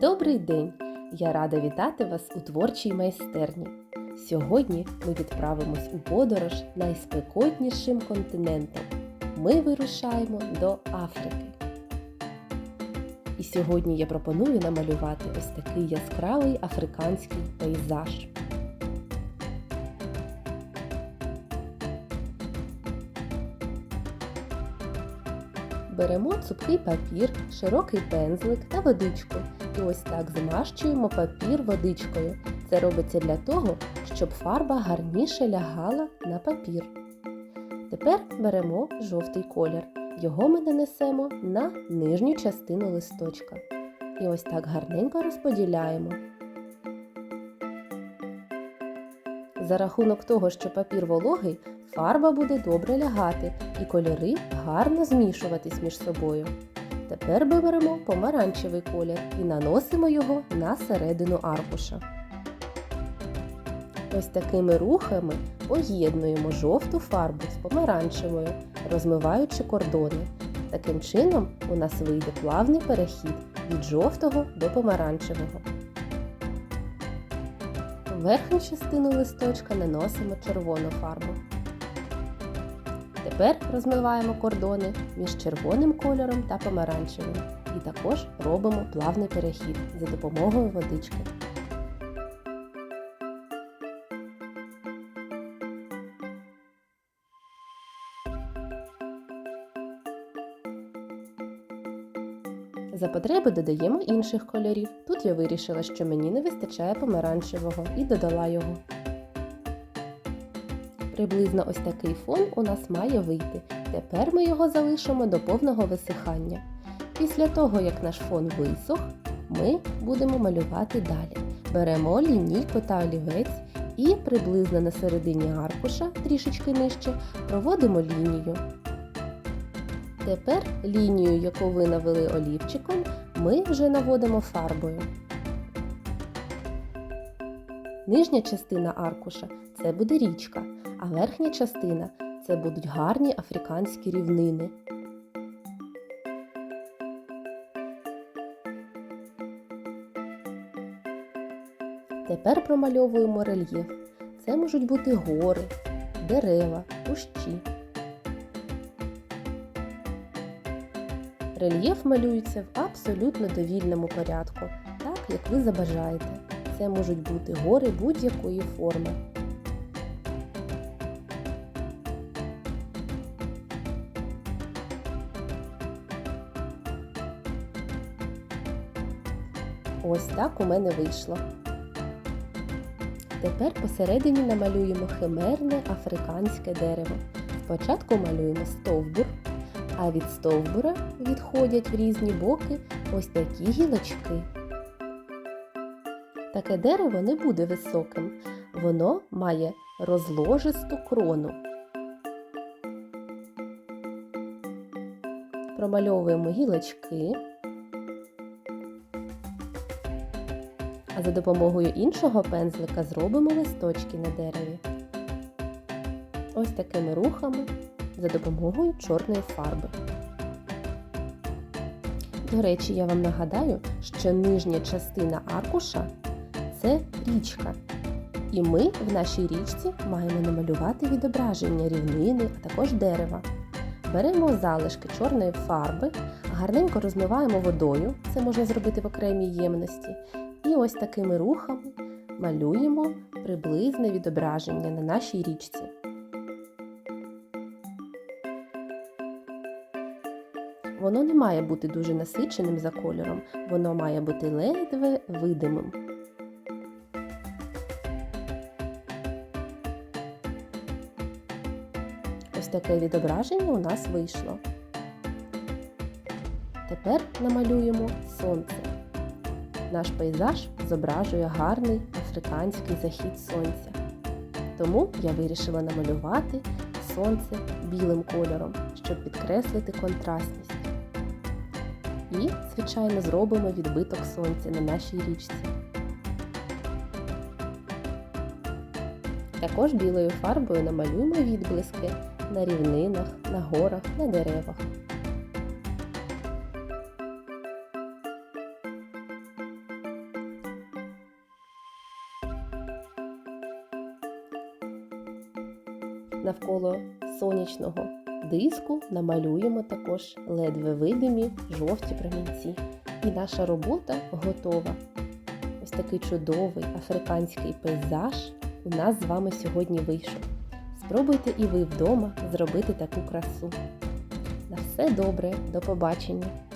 Добрий день! Я рада вітати вас у творчій майстерні. Сьогодні ми відправимось у подорож найспекотнішим континентом. Ми вирушаємо до Африки. І сьогодні я пропоную намалювати ось такий яскравий африканський пейзаж. Беремо цупкий папір, широкий пензлик та водичку. І ось так змащуємо папір водичкою. Це робиться для того, щоб фарба гарніше лягала на папір. Тепер беремо жовтий колір. Його ми нанесемо на нижню частину листочка. І ось так гарненько розподіляємо. За рахунок того, що папір вологий, фарба буде добре лягати і кольори гарно змішуватись між собою. Тепер ми беремо помаранчевий колір і наносимо його на середину аркуша. Ось такими рухами поєднуємо жовту фарбу з помаранчевою, розмиваючи кордони. Таким чином у нас вийде плавний перехід від жовтого до помаранчевого. Верхню частину листочка наносимо червону фарбу. Тепер розмиваємо кордони між червоним кольором та помаранчевим. І також робимо плавний перехід за допомогою водички. За потреби додаємо інших кольорів. Тут я вирішила, що мені не вистачає помаранчевого і додала його. Приблизно ось такий фон у нас має вийти. Тепер ми його залишимо до повного висихання. Після того, як наш фон висох, ми будемо малювати далі. Беремо лінійку та олівець і приблизно на середині аркуша, трішечки нижче, проводимо лінію. Тепер лінію, яку ви навели олівчиком, ми вже наводимо фарбою. Нижня частина аркуша це буде річка, а верхня частина це будуть гарні африканські рівнини. Тепер промальовуємо рельєф. Це можуть бути гори, дерева, кущі. Рельєф малюється в абсолютно довільному порядку, так як ви забажаєте. Це можуть бути гори будь-якої форми. Ось так у мене вийшло. Тепер посередині намалюємо химерне африканське дерево. Спочатку малюємо стовбур, а від стовбура відходять в різні боки ось такі гілочки. Таке дерево не буде високим, воно має розложисту крону. Промальовуємо гілочки. За допомогою іншого пензлика зробимо листочки на дереві. Ось такими рухами за допомогою чорної фарби. До речі, я вам нагадаю, що нижня частина аркуша це річка. І ми в нашій річці маємо намалювати відображення рівнини, а також дерева. Беремо залишки чорної фарби, гарненько розмиваємо водою, це можна зробити в окремій ємності. І ось такими рухами малюємо приблизне відображення на нашій річці. Воно не має бути дуже насиченим за кольором, воно має бути ледве видимим. Ось таке відображення у нас вийшло. Тепер намалюємо сонце. Наш пейзаж зображує гарний африканський захід сонця. Тому я вирішила намалювати сонце білим кольором, щоб підкреслити контрастність. І, звичайно, зробимо відбиток сонця на нашій річці. Також білою фарбою намалюємо відблиски на рівнинах, на горах, на деревах. Навколо сонячного диску намалюємо також ледве видимі жовті промінці. І наша робота готова. Ось такий чудовий африканський пейзаж у нас з вами сьогодні вийшов. Спробуйте і ви вдома зробити таку красу. На все добре, до побачення!